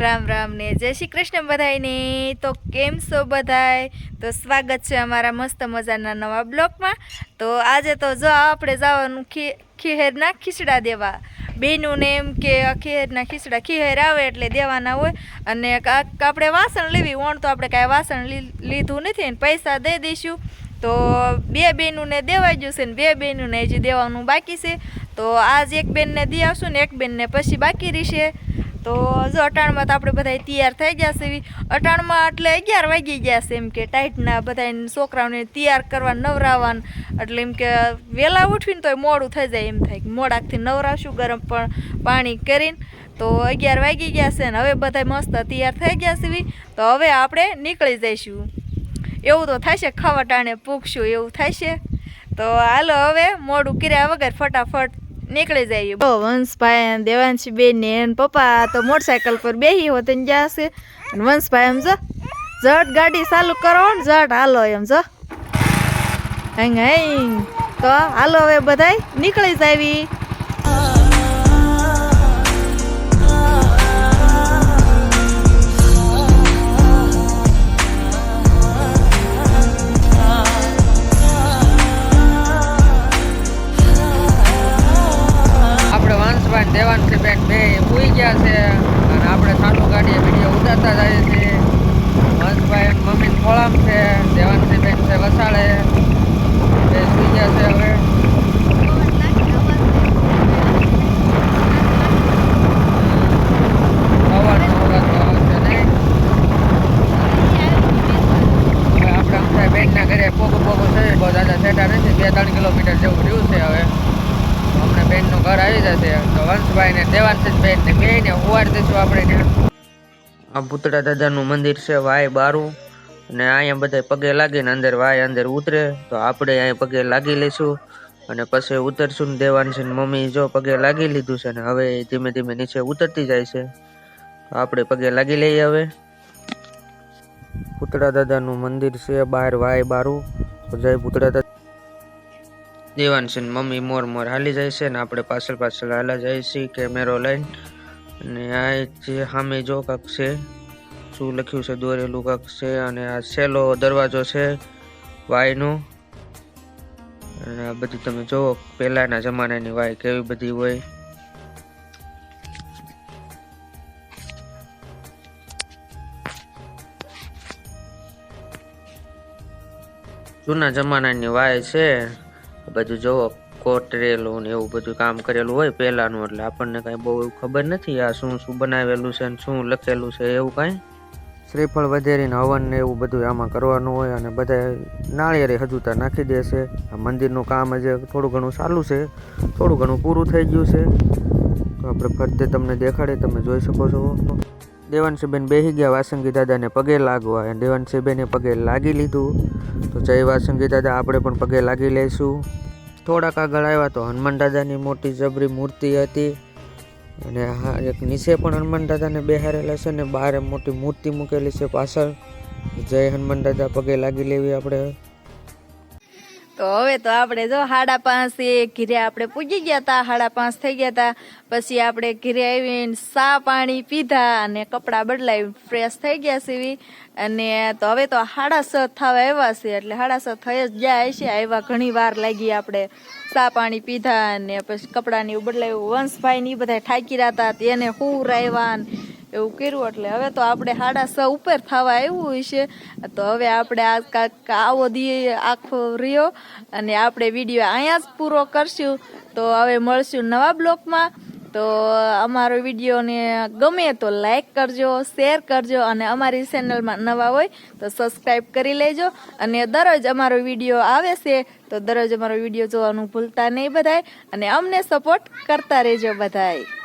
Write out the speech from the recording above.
રામ રામ ને જય શ્રી કૃષ્ણ બધાયને. તો કેમ છો બધાય? તો સ્વાગત છે અમારા મસ્ત મજાના નવા બ્લોગમાં તો આજે તો જો આપણે જવાનું ખીહેરના ખીચડા દેવા. બેનુંને એમ કે ખીહેરના ખીચડા ખીહેર આવે એટલે દેવાના હોય. અને આપણે વાસણ લેવી ઓણ તો આપણે કાંઈ વાસણ લીધું નથી ને પૈસા દઈ દઈશું. તો બે બેનુંને દેવાઈ ગયું ને બે બેનુંને હજી દેવાનું બાકી છે. તો આજ એક બેનને દી આવશું ને એક બેનને પછી બાકી રહેશે. તો જો અટાણમાં તો આપણે બધા તૈયાર થઈ ગયા છે અટાણમાં એટલે અગિયાર વાગી ગયા છે એમ કે ટાઈટના બધા છોકરાઓને તૈયાર કરવા નવરાવવાનું એટલે એમ કે વહેલા ઉઠવીને તોય મોડું થઈ જાય એમ થાય કે મોડાકથી નવરાવશું ગરમ પણ પાણી કરીને. તો અગિયાર વાગી ગયા છે ને હવે બધા મસ્ત તૈયાર થઈ ગયા છે તો હવે આપણે નીકળી જઈશું. એવું તો થશે ખાવા ટાણે પૂગશું એવું થશે. તો હાલો હવે મોડું કર્યા વગર ફટાફટ નીકળી જઈએ. બહુ વંશભાઈ દેવાંશી બેન ને પપ્પા તો મોટરસાયકલ પર બેહી હોત ને જશે અને વંશભાઈ એમ જો, જટ ગાડી ચાલુ કરો ને જટ હાલો એમ જો. હંગ હંગ. તો હાલો હવે બધાય નીકળી જાવી. દેવાંશી બેન બે ઉઈ ગયા છે. અને આપણે સાનું ગાડીએ વીડિયો ઉતારતા જાય છે હંસભાઈ મમ્મી ખોળામ છે. દેવાંશી બેન છે વસાડે. બે સુઈ ગયા છે હવે. બેનના ઘરે પોગો પોગો છે. બહુ દાદા સેટા નથી. બે ત્રણ કિલોમીટર જેવું રહ્યું છે હવે. બેનનું ઘર આવી જશે. તો વંશભાઈ ને દેવાંશી બેન ને બે ને ઉવાડ દઈશું આપણે આ ભૂતળા દાદાનું મંદિર છે વાય બારું. અને અહીંયા બધા પગે લાગીને અંદર વાય અંદર ઉતરે. તો આપણે અહીંયા પગે લાગી લઈશું. અને પછી ઉતરશું ને દેવાંશી મમ્મી જો પગે લાગી લીધું છે ને હવે ધીમે ધીમે નીચે ઉતરતી જાય છે. તો આપણે પગે લાગી લઈએ હવે. પૂતળા દાદાનું મંદિર છે બહાર વાય બારું. જય ભૂતળા દાદા દેવાંશ મમ્મી મોર મોર હાલી જાય છે ને આપણે પાછળ પાછળ હાલા જાય છે કેમેરો લઈને. અને આ જે સામે જો કાંક છે, શું લખ્યું છે, દોરેલું કાંક છે અને આ છેલ્લો દરવાજો છે વાયનો. અને આ બધું તમે જોવો પહેલાના જમાનાની વાય કેવી બધી હોય. જૂના જમાનાની વાય છે. બધું જો કોટરેલું ને એવું બધું કામ કરેલું હોય પહેલાનું, એટલે આપણને કાંઈ બહુ ખબર નથી આ શું શું બનાવેલું છે ને શું લખેલું છે, એવું કાંઈ? શ્રીફળ વધેરીને હવન ને એવું બધું આમાં કરવાનું હોય અને બધા નાળિયેરી હજુતા નાખી દેશે આ મંદિરનું કામ હજી થોડું ઘણું ચાલુ છે, થોડું ઘણું પૂરું થઈ ગયું છે. તો આપણે ફરતે તમને દેખાડે તમે જોઈ શકો છો દેવાંશીબેન બેસી ગયા વાસંગી દાદાને પગે લાગવા અને દેવાંશીબેને પગે લાગી લીધું. તો જય વાસંગી દાદા, આપણે પણ પગે લાગી લઈશું. થોડાક આગળ આવ્યા તો હનુમાન દાદાની મોટી જબરી મૂર્તિ હતી. અને હા, એક નીચે પણ હનુમાન દાદાને બેહારેલા છે ને બહાર મોટી મૂર્તિ મૂકેલી છે પાછળ. જય હનુમાન દાદા, પગે લાગી લેવી આપણે. તો હવે તો આપણે જો હાડા પાંચે ઘીરે આપણે પૂજી ગયા હતા હાડા પાંચ થઈ ગયા હતા પછી આપણે ઘીરે આવીને સા પાણી પીધા અને કપડાં બદલાવી ફ્રેશ થઈ ગયા છે અને તો હવે તો હાડા છ થવા આવ્યા છે, એટલે હાડા છ થઈ જ ગયા છે. આવ્યા ઘણી વાર લાગી આપણે સા પાણી પીધા અને પછી કપડાંની બદલાવ્યું વંશભાઈ ને એ બધા થાકી રહ્યા હતા તેને હું આવ્યા ને એવું કર્યું એટલે હવે તો આપણે સાડા છ ઉપર થવા આવ્યું હશે તો હવે આપણે આ કાંઈક આવો દીએ આખો રહ્યો અને આપણે વીડિયો અહીંયા જ પૂરો કરશું. તો હવે મળશું નવા બ્લોકમાં. તો અમારો વિડીયોને ગમે તો લાઈક કરજો, શેર કરજો અને અમારી ચેનલમાં નવા હોય તો સબસ્ક્રાઈબ કરી લેજો. અને દરરોજ અમારો વીડિયો આવે છે, તો દરરોજ અમારો વીડિયો જોવાનું ભૂલતા નહીં બધાય. અને અમને સપોર્ટ કરતા રહેજો બધાય.